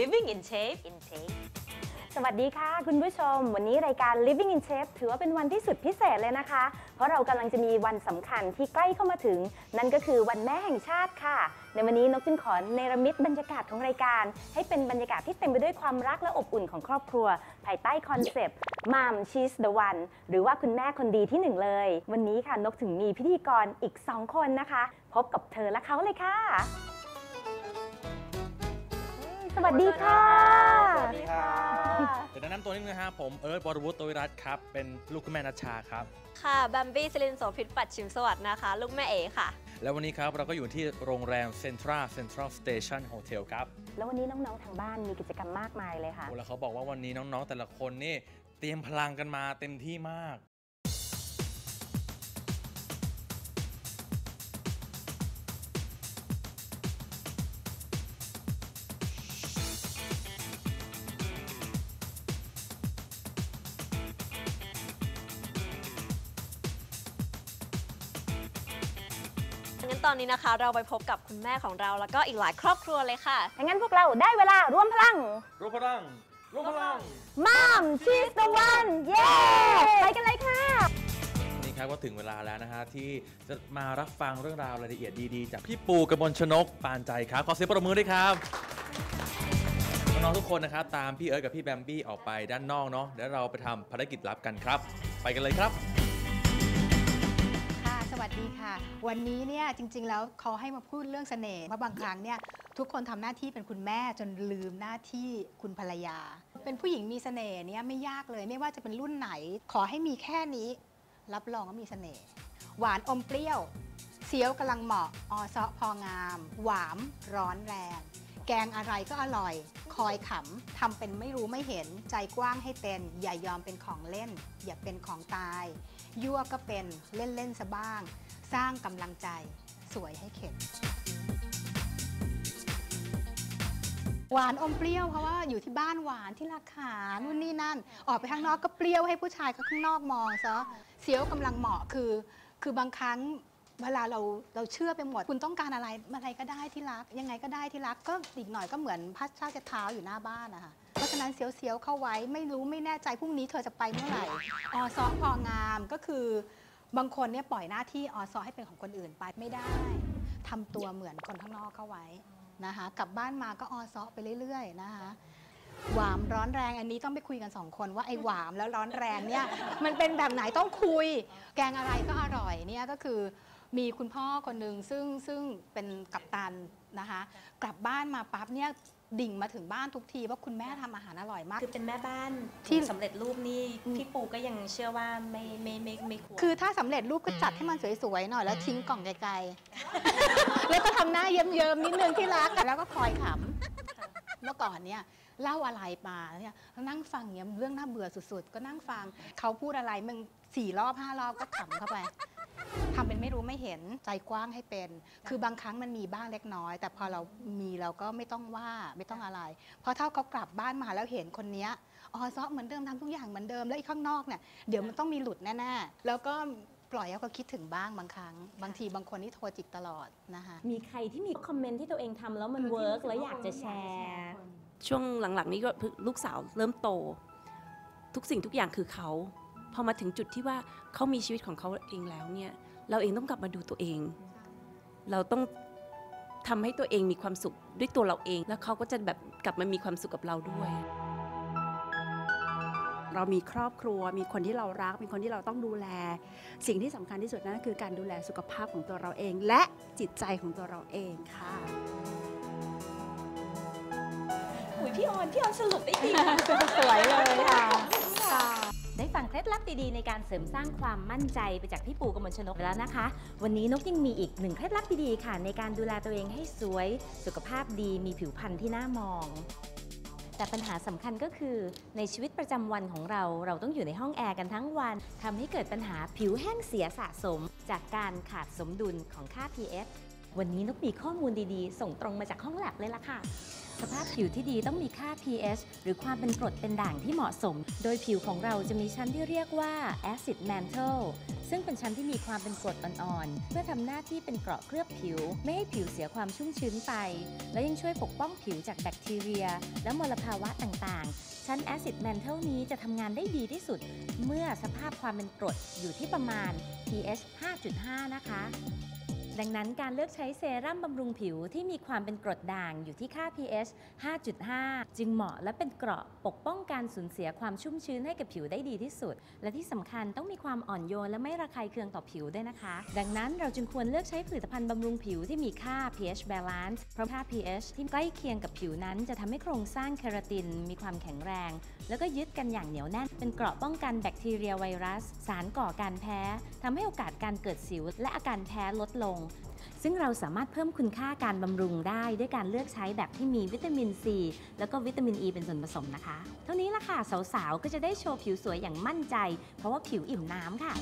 Living in Shape in Shape สวัสดีค่ะ คุณผู้ชม วันนี้รายการ Living in Shape ถือว่าเป็นวันที่สุดพิเศษเลยนะคะ เพราะเรากำลังจะมีวันสำคัญที่ใกล้เข้ามาถึง นั่นก็คือวันแม่แห่งชาติค่ะ ในวันนี้นกจึงขอเนรมิตบรรยากาศของรายการ ให้เป็นบรรยากาศที่เต็มไปด้วยความรักและอบอุ่นของครอบครัว ภายใต้คอนเซปต์ Mom She's the One หรือว่าคุณแม่คนดีที่หนึ่งเลย วันนี้ค่ะนกถึงมีพิธีกรอีก 2 คนนะคะ พบกับเธอและเขาเลยค่ะ สวัสดีค่ะ สวัสดีครับเดี๋ยวแนะนำตัวนิดนึงนะฮะผมเอิร์ธวรวุฒิตวิรัตน์ครับเป็นลูกคุณแม่นัชชาครับ ค่ะบัมบี้ซิลินโสพิษปัดชิมสวัสดิ์นะคะ ลูกแม่เอ๋ค่ะ แล้ววันนี้ครับเราก็อยู่ที่โรงแรมเซ็นทรัลเซ็นทรัลสเตชันโฮเทลครับแล้ววันนี้น้องๆทางบ้านมีกิจกรรมมากมายเลยค่ะ โอ้แล้วเขาบอกว่าวันนี้น้องๆแต่ละคนนี่เตรียมพลังกันมาเต็มที่มาก งั้นตอนนี้นะคะ เราไปพบกับคุณแม่ของเราแล้วก็อีกหลายครอบครัวเลยค่ะงั้นพวกเราได้เวลารวมพลังรวมพลังรวมพลัง Mom she's the one เย้ไปกันเลยค่ะวันนี้ครับก็ถึงเวลาแล้วนะฮะที่จะมารับฟังเรื่องราวรายละเอียดดีๆ จากพี่ปูกระมลชนกปานใจครับขอเสียงปรบมือด้วยครับน้องๆทุกคนนะครับตามพี่เอิร์ธกับพี่แบมบี้ออกไปด้านนอกเนาะแล้วเราไปทำภารกิจลับกันครับ ไปกันเลยครับค่ะส วัสดีค่ะ วันนี้เนี่ยจริง ๆ แล้วเขาให้มาพูดเรื่องเสน่ห์เพราะบางครั้งเนี่ยทุกคนทำหน้าที่เป็นคุณแม่จนลืมหน้าที่คุณภรรยา เป็นผู้หญิงมีเสน่ห์เนี่ยไม่ยากเลย ไม่ว่าจะเป็นรุ่นไหน ขอให้มีแค่นี้ รับรองว่ามีเสน่ห์หวานอมเปรี้ยวเซียวกำลังเหมาะออซาะพองาม หวามร้อนแรง แกงอะไรก็อร่อย คอยขำทำเป็นไม่รู้ไม่เห็นใจกว้างให้เป็นอย่ายอมเป็นของเล่น อย่าเป็นของตาย ยั่วก็เป็นเล่นเล่นซะบ้าง สร้างกำลังใจสวยให้เข็ดหวานอมเปรี้ยวเพราะว่าอยู่ที่บ้านหวานที่ราคานู่นนี่นั่น ออกไปข้างนอกก็เปรี้ยวให้ผู้ชายก็ข้างนอกมองซะเสียวกำลังเหมาะคือ คือบางครั้งเวลาเราเราเชื่อไปหมด คุณต้องการอะไรอะไรก็ได้ที่รัก ยังไงก็ได้ที่รักก็อีกหน่อยก็เหมือนพัดชาติเท้าอยู่หน้าบ้านนะคะ ราะฉะนั้นเสียวๆเข้าไว้ไม่รู้ไม่แน่ใจพรุ่งนี้เธอจะไปเมื่อไหร่อซอพองามก็คือบางคนเนี่ยปล่อยหน้าที่อซอให้เป็นของคนอื่นไปไม่ได้ทำตัวเหมือนคนข้างนอกเข้าไว้นะคะกลับบ้านมาก็อซอไปเรื่อยๆนะคะหวามร้อนแรงอันนี้ต้องไปคุยกันสองคนว่าไอ้หวามแล้วร้อนแรงเนี่ยมันเป็นแบบไหนต้องคุย แกงอะไรก็อร่อยเนี่ยก็คือมีคุณพ่อคนหนึ่งซึ่งซึ่งเป็นกัปตัน นะคะ กลับบ้านมาปั๊บเนี่ยดิ่งมาถึงบ้านทุกทีว่าคุณแม่ทำอาหารอร่อยมาก คือเป็นแม่บ้านที่ ที่สำเร็จรูปนี่พี่ปูก็ยังเชื่อว่าไม่ไม่ไม่ไม่ควร คือถ้าสำเร็จรูปก็จัดให้มันสวยๆหน่อยแล้วทิ้งกล่องไกลๆ แล้วก็ทำหน้าเยิ้มๆนิดนึงที่รักอะแล้วก็คอยขำเมื่อก่อนเนี่ยเล่าอะไรมาเนี่ยนั่งฟังเนี่ยเรื่องน่าเบื่อสุดๆ ก็นั่งฟังเขาพูดอะไรมึงสี่รอบห้ารอบก็ขำเข้าไป ทำเป็นไม่รู้ไม่เห็นใจกว้างให้เป็น คือบางครั้งมันมีบ้างเล็กน้อย แต่พอเรามีเราก็ไม่ต้องว่าไม่ต้องอะไร เพราะถ้าเขากลับบ้านมาแล้วเห็นคนเนี้ยอ๋อซอเหมือนเดิมทำทุกอย่างเหมือนเดิมแล้วอีกข้างนอกเนี่ยเดี๋ยวมันต้องมีหลุดแน่ๆแล้วก็ปล่อยให้เขาคิดถึงบ้างบางครั้ง บางทีบางคนนี่โทรจิกตลอดนะคะมีใครที่มีคอมเมนต์ที่ตัวเองทำแล้วมันเวิร์กแล้วอยากจะแชร์ช่วงหลังๆนี้ก็ลูกสาวเริ่มโต ทุกสิ่งทุกอย่างคือเขาพอมาถึงจุดที่ว่าเขามีชีวิตของเขาเองแล้วเนี่ย เราเองต้องกลับมาดูตัวเอง เราต้องทำให้ตัวเองมีความสุขด้วยตัวเราเอง แล้วเขาก็จะแบบกลับมามีความสุขกับเราด้วย เรามีครอบครัว มีคนที่เรารัก มีคนที่เราต้องดูแล สิ่งที่สำคัญที่สุดนั่นคือการดูแลสุขภาพของตัวเราเอง และจิตใจของตัวเราเองค่ะอุ้ยพี่ออนพี่ออนสรุปได้ดีมากสวยเลยค่ะได้ ฟังเคล็ดลับดีๆในการเสริมสร้างความมั่นใจไปจากพี่ปูกมลชนกแล้วนะคะ วันนี้นกยังมีอีกหนึ่งเคล็ดลับดีๆค่ะ ในการดูแลตัวเองให้สวย สุขภาพดีมีผิวพรรณที่น่ามองแต่ปัญหาสำคัญก็คือในชีวิตประจำวันของเรา เราต้องอยู่ในห้องแอร์กันทั้งวันทำให้เกิดปัญหาผิวแห้งเสียสะสม จากการขาดสมดุลของค่า pH วันนี้นกมีข้อมูลดีๆ ส่งตรงมาจากห้องแลบเลยล่ะค่ะ สภาพผิวที่ดีต้องมีค่า pH หรือความเป็นกรดเป็นด่างที่เหมาะสม โดยผิวของเราจะมีชั้นที่เรียกว่า acid mantle ซึ่งเป็นชั้นที่มีความเป็นกรดอ่อนๆ เพื่อทำหน้าที่เป็นเกราะเคลือบผิว ไม่ให้ผิวเสียความชุ่มชื้นไป และยังช่วยปกป้องผิวจากแบคทีเรีย และมลภาวะต่างๆ ชั้น acid mantle นี้จะทำงานได้ดีที่สุด เมื่อสภาพความเป็นกรดอยู่ที่ประมาณ pH 5.5 นะคะ ดังนั้นการเลือกใช้เซรั่มบำรุงผิวที่มีความเป็นกรดด่างอยู่ที่ค่า pH 5.5 จึงเหมาะและเป็นเกราะปกป้องการสูญเสียความชุ่มชื้นให้กับผิวได้ดีที่สุด และที่สำคัญต้องมีความอ่อนโยนและไม่ระคายเคืองต่อผิวด้วยนะคะ ดังนั้นเราจึงควรเลือกใช้ผลิตภัณฑ์บำรุงผิวที่มีค่า pH balance เพราะค่า pH ที่ใกล้เคียงกับผิวนั้นจะทำให้โครงสร้างเคราตินมีความแข็งแรง แล้วก็ยึดกันอย่างเหนียวแน่น เป็นเกราะป้องกันแบคทีเรียไวรัส สารก่อการแพ้ทำให้โอกาสการเกิดสิวและอาการแพ้ลดลงซึ่งเราสามารถเพิ่มคุณค่าการบำรุงได้ ด้วยการเลือกใช้แบบที่มีวิตามินซีแล้วก็วิตามินอ e ีเป็นส่วนผสมนะคะ เท่านี้ละค่ะ สาวๆ ก็จะได้โชว์ผิวสวยอย่างมั่นใจ เพราะว่าผิวอิ่มน้ำค่ะ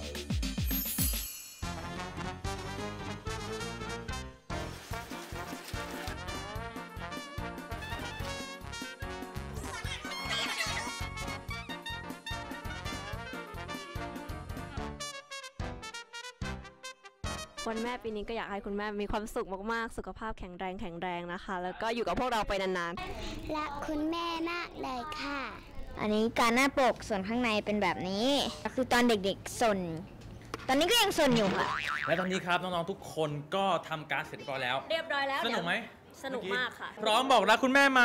ปีนี้ก็อยากให้คุณแม่มีความสุขมากๆ สุขภาพแข็งแรงแข็งแรงนะคะ แล้วก็อยู่กับพวกเราไปนานรักคุณแม่มากเลยค่ะ อันนี้การหน้าปกส่วนข้างในเป็นแบบนี้คือตอนเด็กๆสนตอนนี้ก็ยังสนอยู่ค่ะ และตอนนี้ครับน้องๆทุกคนก็ทำการดเสร็จเรียบร้อยแล้วๆเรียบร้อยแล้วสนุกไหมสนุกมากค่ะ พร้อมบอกรักคุณแม่ไหม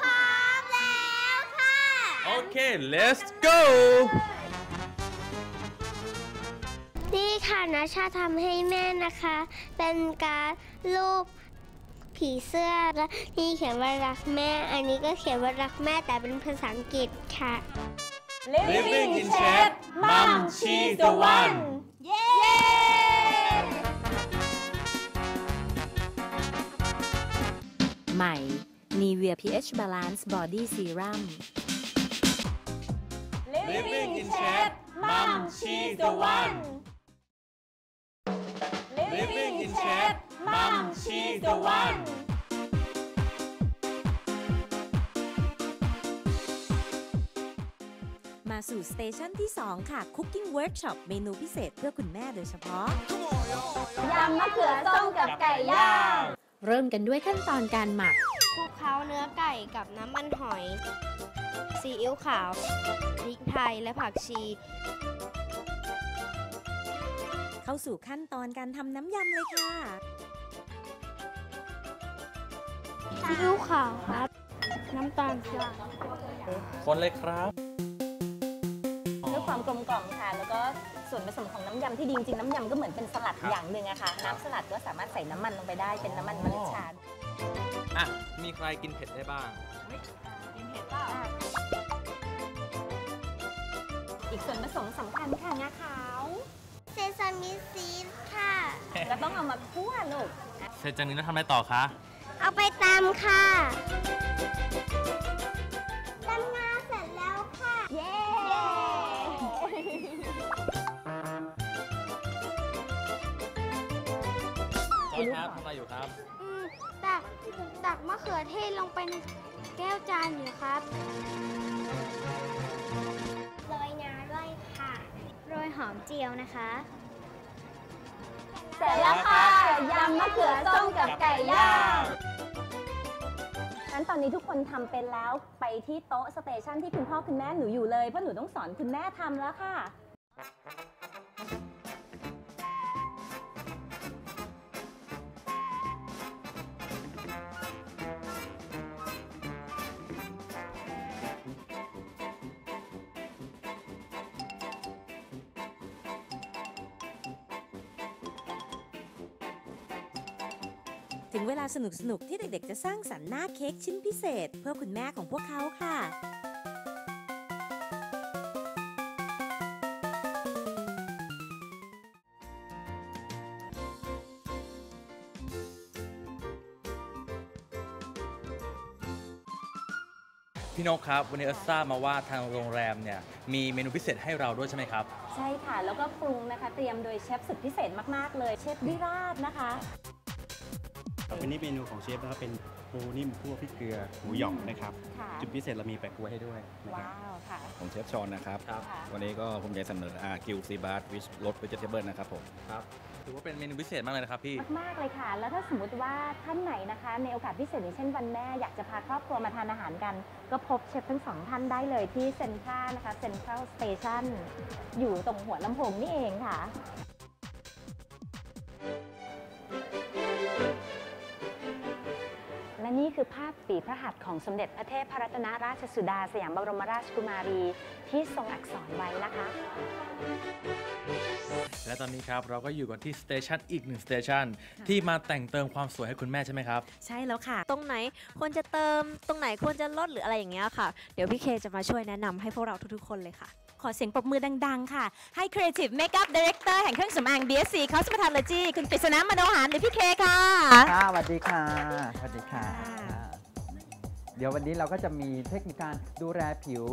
พร้อมแล้วค่ะ โอเค let's go นี่ค่ะนะชาทำให้แม่นะคะ เป็นการดรูปผีเสื้อแล้วนี่เขียนว่ารักแม่ อันนี้ก็เขียนว่ารักแม่แต่เป็นภาษาอังกฤษค่ะ Living in shape Mom she's the one เย้ใหม่ Nivea pH balance body serum Living in shape Mom she's the one Living in shape Mom she's the one มาสู่สเตชันที่ 2 ค่ะ Cooking Workshop เมนูพิเศษเพื่อคุณแม่โดยเฉพาะ ยำมะเขือส้มกับไก่ย่าง เริ่มกันด้วยขั้นตอนการหมักคลุกเคล้าเนื้อไก่กับน้ำมันหอย ซีอิ๊วขาว พริกไทยและผักชี เข้าสู่ขั้นตอนการทำน้ำยำเลยค่ะซีอิ๊วขาวครับ น้ำตาลทรายคนเลยครับเพื่อความกลมกล่อมค่ะ แล้วก็ส่วนผสมของน้ำยำที่ดีจริงๆน้ำยำก็เหมือนเป็นสลัดครับอย่างหนึ่งอะค่ะ น้ำสลัดก็สามารถใส่น้ำมันลงไปได้เป็นน้ำมันมะลิชาอะ มีใครกินเผ็ดได้บ้างอีกส่วนผสมสำคัญค่ะงาขาวเซซา มิซีดค่ะ แล้วต้องเอามาคั่วลูก เสร็จจากนี้แล้วทำอะไรต่อคะ เอาไปตำค่ะตำงาเสร็จแล้วค่ะ เย้ จอยครับทำอะไรอยู่ครับ อืมตักตักมะเขือเทศลงไปในแก้วจานอยู่ครับ โรยงาด้วยค่ะ โรยหอมเจียวนะคะ เสร็จแล้วค่ะยำมะเขือส้มกับไก่ย่างงั้นตอนนี้ทุกคนทำเป็นแล้วไปที่โต๊ะสเตชันที่คุณพ่อคุณแม่หนูอยู่เลยเพราะหนูต้องสอนคุณแม่ทำแล้วค่ะ ถึงเวลาสนุกๆ ที่เด็กๆ จะสร้างสรรค์หน้าเค้กชิ้นพิเศษ เพื่อคุณแม่ของพวกเขาค่ะ พี่นกครับ วันนี้เอสทราบมาว่าทางโรงแรมเนี่ยมีเมนูพิเศษให้เราด้วยใช่ไหมครับ ใช่ค่ะ แล้วก็ปรุงนะคะ เตรียมโดยเชฟสุดพิเศษมาก ๆ เลย เชฟวิราชนะคะ วันนี้เมนูของเชฟนะครับเป็นปูนิ่มคั่วพริกเกลือหมูหยองนะครับ ค่ะจุดพิเศษเรามีแปะกล้วยให้ด้วยนะครับ ว้าวค่ะ ผมเชฟชอนนะครับค่ะ วันนี้ก็ภูมิใจเสนออากิวซีบาร์วิชรสเวจิเทเบิลนะครับผม ครับ ถือว่าเป็นเมนูพิเศษมากเลยนะครับพี่ มากๆเลยค่ะ แล้วถ้าสมมติว่าท่านไหนนะคะ ในโอกาสพิเศษอย่างเช่นวันแม่อยากจะพาครอบครัวมาทานอาหารกัน ก็พบเชฟทั้งสองท่านได้เลยที่เซ็นทรัลนะคะเซ็นทรัลสเตชันอยู่ตรงหัวลำโพงนี่เองค่ะ คือภาพปีพระหัตถ์ของสมเด็จพระเทพพรัตนราชสุดาสยามบรมราชกุมารีที่ทรงอักษรไว้นะคะและตอนนี้ครับเราก็อยู่กันที่สเตชันอีกหนึ่งสเตชันที่มาแต่งเติมความสวยให้คุณแม่ใช่ไหมครับ ใช่แล้วค่ะ ตรงไหนควรจะเติมตรงไหนควรจะลดหรืออะไรอย่างเงี้ยค่ะ เดี๋ยวพี่เคจะมาช่วยแนะนำให้พวกเราทุกๆคนเลยค่ะ ขอเสียงปรบมือดัง ๆ ค่ะ ให้ Creative Makeup Director แห่งเครื่องสำอาง BSC Cosmetology คุณปริศนามโนหารหรือพี่เคค่ะค่ะสวัสดีค่ะสวัสดีค่ะ เดี๋ยววันนี้เราก็จะมีเทคนิคการดูแลผิว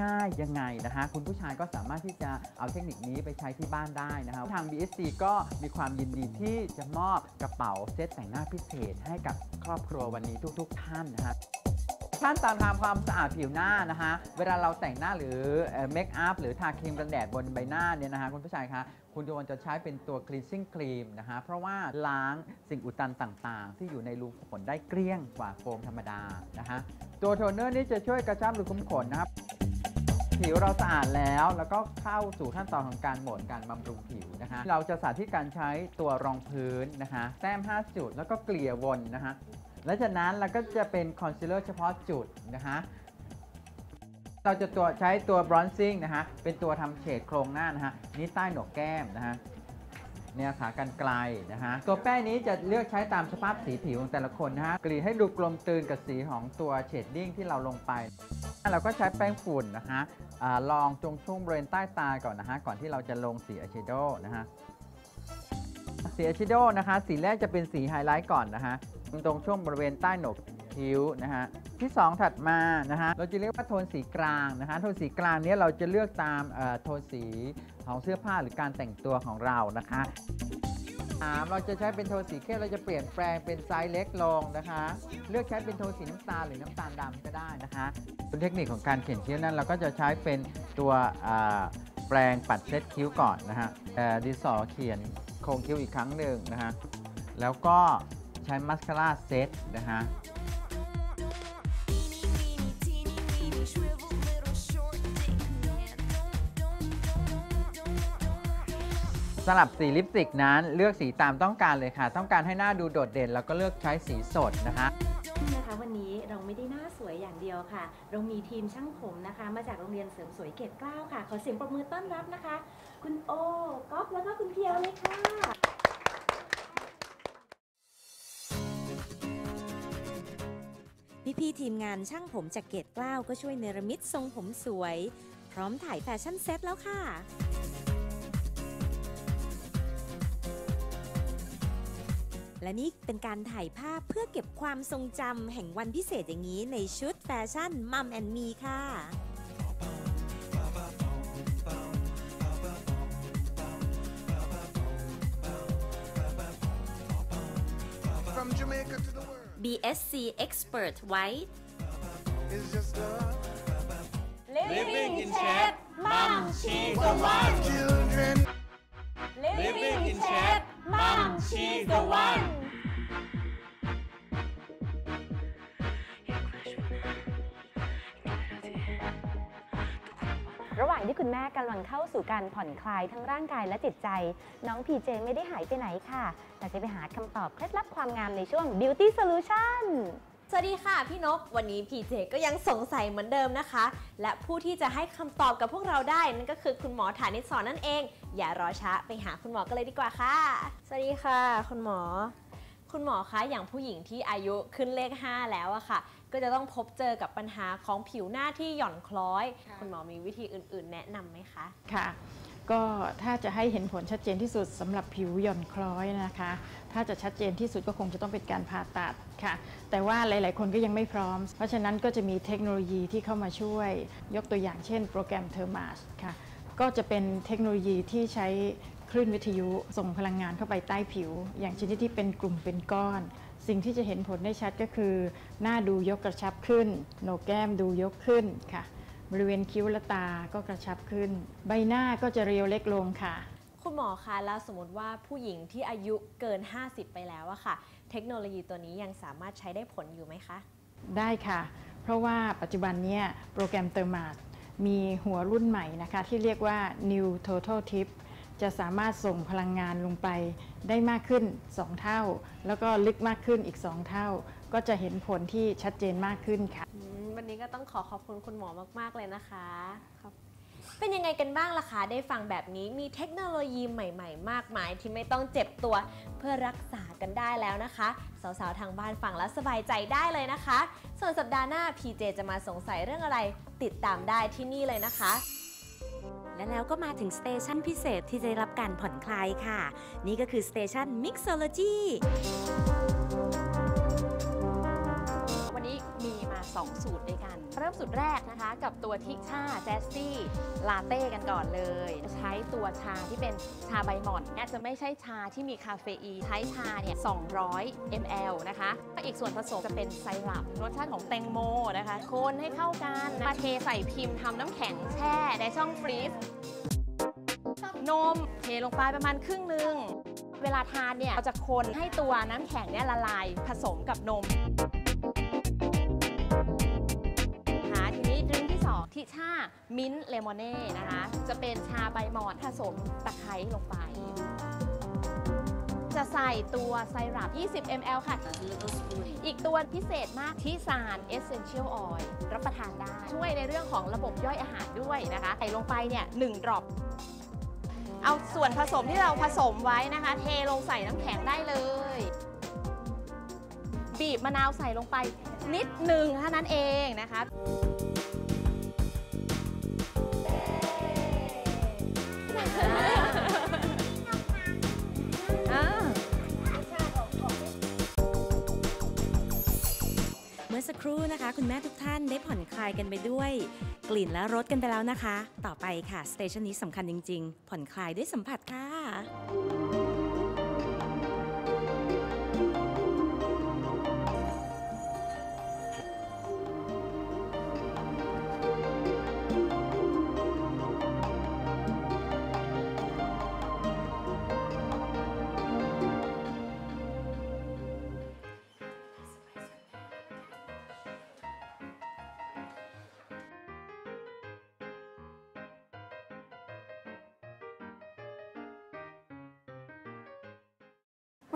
ง่ายๆยังไงนะคะ คุณผู้ชายก็สามารถที่จะเอาเทคนิคนี้ไปใช้ที่บ้านได้นะคะทาง BSC ก็มีความยินดีที่จะมอบกระเป๋าเซตแต่งหน้าพิเศษให้กับครอบครัววันนี้ทุก ๆ ท่านนะคะขั้นตอนทำความสะอาดผิวหน้านะคะ เวลาเราแต่งหน้าหรือเมคอัพหรือทาครีมกันแดดบนใบหน้าเนี่ยนะคะ คุณผู้ชายคะ คุณควรจะใช้เป็นตัว cleansing cream นะคะเพราะว่าล้างสิ่งอุดตันต่างๆ ที่อยู่ในรูขุมขนได้เกลี้ยงกว่าโฟมธรรมดานะคะตัวโทนเนอร์นี้จะช่วยกระชับรูขุมขนนะครับ ผิวเราสะอาดแล้วแล้วก็เข้าสู่ขั้นตอนของการโหมดการบำรุงผิวนะคะ เราจะสาธิตการใช้ตัวรองพื้นนะคะ แต้ม 5 จุดแล้วก็เกลี่ยวนนะคะและจากนั้นเราก็จะเป็นคอนซีลเลอร์เฉพาะจุดนะคะ เราจะตัวใช้ตัวบรอนซิ่งนะคะเป็นตัวทำเฉดโครงหน้านะคะนี่ใต้หนวกแก้มนะคะเนี่ยค่ะกันไกลนะคะตัวแป้งนี้จะเลือกใช้ตามสภาพสีผิวของแต่ละคนนะฮะ กรีดให้ดูกลมกลืนกับสีของตัวเชดดิ้งที่เราลงไป เราก็ใช้แป้งฝุ่นนะคะลองจงช่วงบริเวณใต้ตาก่อนนะฮะ ก่อนที่เราจะลงสีอายแชโดว์นะฮะ สีอายแชโดว์นะคะ สีแรกจะเป็นสีไฮไลท์ก่อนนะฮะ ตรงช่วงบริเวณใต้หนกคิ้วนะฮะ ที่ 2 ถัดมานะฮะเราจะเรียกว่าโทนสีกลางนะฮะโทนสีกลางนี้เราจะเลือกตามโทนสีของเสื้อผ้าหรือการแต่งตัวของเรานะคะสามเราจะใช้เป็นโทนสีเข้มเราจะเปลี่ยนแปลงเป็นไซส์เล็กลงนะคะ เลือกใช้เป็นโทนสีน้ำตาลหรือน้ำตาลดำก็ได้นะคะเป็นเทคนิคของการเขียนคิ้วนั้น เราก็จะใช้เป็นตัวแปรงปัดเซตคิ้วก่อนนะฮะดิสอเขียนโครงคิ้วอีกครั้งหนึ่งนะฮะแล้วก็ใช้มัสคาร่าเซตนะฮะ สำหรับสีลิปสติกนั้นเลือกสีตามต้องการเลยค่ะ ต้องการให้หน้าดูโดดเด่น แล้วก็เลือกใช้สีสดนะคะนะคะวันนี้เราไม่ได้หน้าสวยอย่างเดียวค่ะ เรามีทีมช่างผมนะคะ มาจากโรงเรียนเสริมสวยเกตเกล้าค่ะ ขอเสียงปรบมือต้อนรับนะคะ คุณโอก๊อฟแล้วก็คุณเพียวเลยค่ะพี่ๆทีมงานช่างผมจากเกตเกล้าก็ช่วยเนรมิตทรงผมสวย พร้อมถ่ายแฟชั่นเซ็ตแล้วค่ะ และนี่เป็นการถ่ายภาพเพื่อเก็บความทรงจำแห่งวันพิเศษอย่างนี้ในชุดแฟชั่นมัมแอนมีค่ะ From Jamaica to the world BSC Expert White is just a Living in shape Mom she's the one children. Living in shape Mom she's the one ระหว่างที่คุณแม่กำลังเข้าสู่การผ่อนคลายทั้งร่างกายและจิตใจ น้องพีเจไม่ได้หายไปไหนค่ะ แต่จะไปหาคำตอบเคล็ดลับความงามในช่วง Beauty Solution สวัสดีค่ะพี่นก วันนี้พีเจก็ยังสงสัยเหมือนเดิมนะคะ และผู้ที่จะให้คำตอบกับพวกเราได้ นั่นก็คือคุณหมอฐานิตสอนนั่นเอง อย่ารอช้าไปหาคุณหมอกันเลยดีกว่าค่ะ สวัสดีค่ะ คุณหมอ คุณหมอคะอย่างผู้หญิงที่อายุขึ้นเลข 5 แล้วอะค่ะ ก็จะต้องพบเจอกับปัญหาของผิวหน้าที่หย่อนคล้อยคุณหมอมีวิธีอื่น ๆ แนะนำไหมคะ ค่ะ ก็ถ้าจะให้เห็นผลชัดเจนที่สุดสำหรับผิวหย่อนคล้อยนะคะ ถ้าจะชัดเจนที่สุดก็คงจะต้องเป็นการผ่าตัดค่ะ แต่ว่าหลาย ๆ คนก็ยังไม่พร้อม เพราะฉะนั้นก็จะมีเทคโนโลยีที่เข้ามาช่วย ยกตัวอย่างเช่นโปรแกรมเทอร์มาสค่ะ ก็จะเป็นเทคโนโลยีที่ใช้คลื่นวิทยุส่งพลังงานเข้าไปใต้ผิว อย่างชนิดที่เป็นกลุ่มเป็นก้อน สิ่งที่จะเห็นผลได้ชัดก็คือ หน้าดูยกกระชับขึ้นโหนกแก้มดูยกขึ้นค่ะ บริเวณคิ้วและตาก็กระชับขึ้น ใบหน้าก็จะเรียวเล็กลงค่ะ คุณหมอคะแล้วสมมติว่าผู้หญิงที่อายุเกิน 50 ไปแล้วอะค่ะ เทคโนโลยีตัวนี้ยังสามารถใช้ได้ผลอยู่ไหมคะ ได้ค่ะ เพราะว่าปัจจุบันเนี้โปรแกรมเตอร์มาดมีหัวรุ่นใหม่นะคะ ที่เรียกว่า New Total Tip จะสามารถส่งพลังงานลงไปได้มากขึ้น 2 เท่า แล้วก็ลึกมากขึ้นอีก 2 เท่า ก็จะเห็นผลที่ชัดเจนมากขึ้นค่ะอืมวันนี้ ก็ต้องขอขอบคุณคุณหมอมาก ๆ เลยนะคะครับเป็นยังไงกันบ้างล่ะคะได้ฟังแบบนี้มีเทคโนโลยีใหม่ ๆ มากมายที่ไม่ต้องเจ็บตัว เพื่อรักษากันได้แล้วนะคะ สาวๆ ทางบ้านฟังแล้วสบายใจได้เลยนะคะ ส่วนสัปดาห์หน้า PJ จะมาสงสัยเรื่องอะไร ติดตามได้ที่นี่เลยนะคะและแล้วก็มาถึงสเตชันพิเศษที่จะได้รับการผ่อนคลายค่ะ นี่ก็คือสเตชัน Mixology 2 สูตรด้วยกัน เริ่มสูตรแรกนะคะ กับตัวทิชาแจสซี่ลาเต้กันก่อนเลย ใช้ตัวชาที่เป็นชาใบหม่อนเนี่ยจะไม่ใช่ชาที่มีคาเฟอีนใช้ชาเนี่ย200 ml นะคะอีกส่วนผสมจะเป็นไซรัปรสชาติของแตงโมนะคะคนให้เข้ากันมาเทใส่พิมพ์ทำน้ำแข็งแช่ในช่องฟรีซนมเทลงไปประมาณครึ่งหนึ่งเวลาทานเนี่ยเราจะคนให้ตัวน้ำแข็งเนี่ยละลายผสมกับนม ชามิ้นท์เลมอนเน่นะคะ จะเป็นชาใบหมอนผสมตะไคร้ลงไป จะใส่ตัวไซรัป 20 ml ค่ะ อีกตัวพิเศษมากที่ซาน Essential Oil รับประทานได้ ช่วยในเรื่องของระบบย่อยอาหารด้วยนะคะ ใส่ลงไปเนี่ย1ดรอปเอาส่วนผสมที่เราผสมไว้นะคะ เทลงใส่น้ำแข็งได้เลย บีบมะนาวใส่ลงไปนิดหนึ่งเท่านั้นเองนะคะ เมื่อสักครู่นะคะ คุณแม่ทุกท่านได้ผ่อนคลายกันไปด้วย กลิ่นและรสกันไปแล้วนะคะ ต่อไปค่ะ สเตชันนี้สำคัญจริง ๆ ผ่อนคลายด้วยสัมผัสค่ะ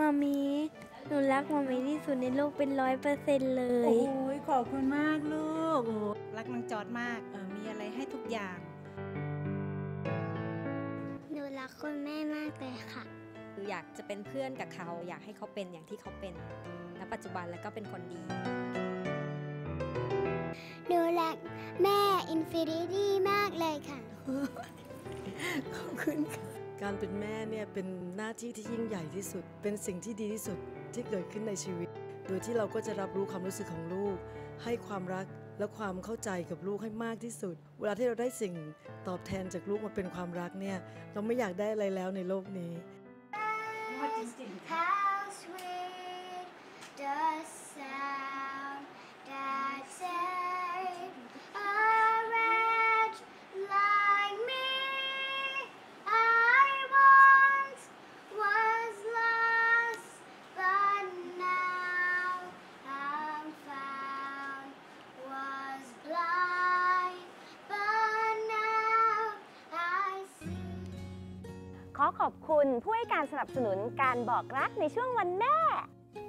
มามีหนูรักมามีที่สุดในโลกเป็นร้อยเปอร์เซ็นต์เลย โอ้ยขอบคุณมากลูกโอ้รักน้องจอดมากเออมีอะไรให้ทุกอย่าง หนูรักคุณแม่มากเลยค่ะอยากจะเป็นเพื่อนกับเขา อยากให้เขาเป็นอย่างที่เขาเป็นณปัจจุบันแล้วก็เป็นคนดีหนูรักแม่อินฟินิตี้มากเลยค่ะ ขอบคุณค่ะ การเป็นแม่เนี่ยเป็นหน้าที่ที่ยิ่งใหญ่ที่สุด เป็นสิ่งที่ดีที่สุดที่เกิดขึ้นในชีวิต โดยที่เราก็จะรับรู้ความรู้สึกของลูก ให้ความรักและความเข้าใจกับลูกให้มากที่สุด เวลาที่เราได้สิ่งตอบแทนจากลูกมาเป็นความรักเนี่ย เราไม่อยากได้อะไรแล้วในโลกนี้ การสนับสนุนการบอกรักในช่วงวันแม่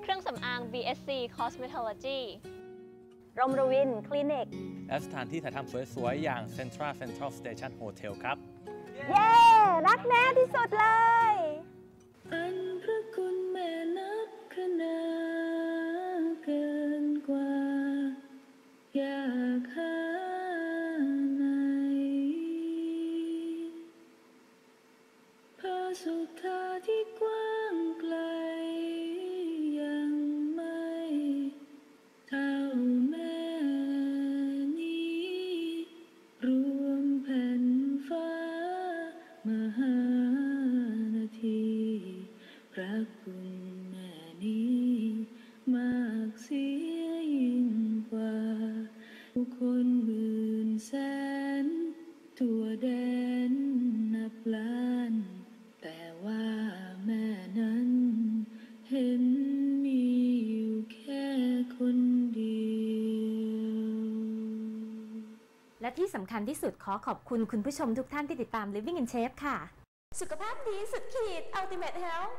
เครื่องสำอาง BSC Cosmetology รมรวิน คลินิก และสถานที่ถ่ายทำสวยๆ อย่าง Central Central Station Hotel ครับ เย้ รักแม่ที่สุดเลย สำคัญที่สุดขอขอบคุณคุณผู้ชมทุกท่านที่ติดตาม Living in Shape ค่ะ สุขภาพดีสุดขีด Ultimate Health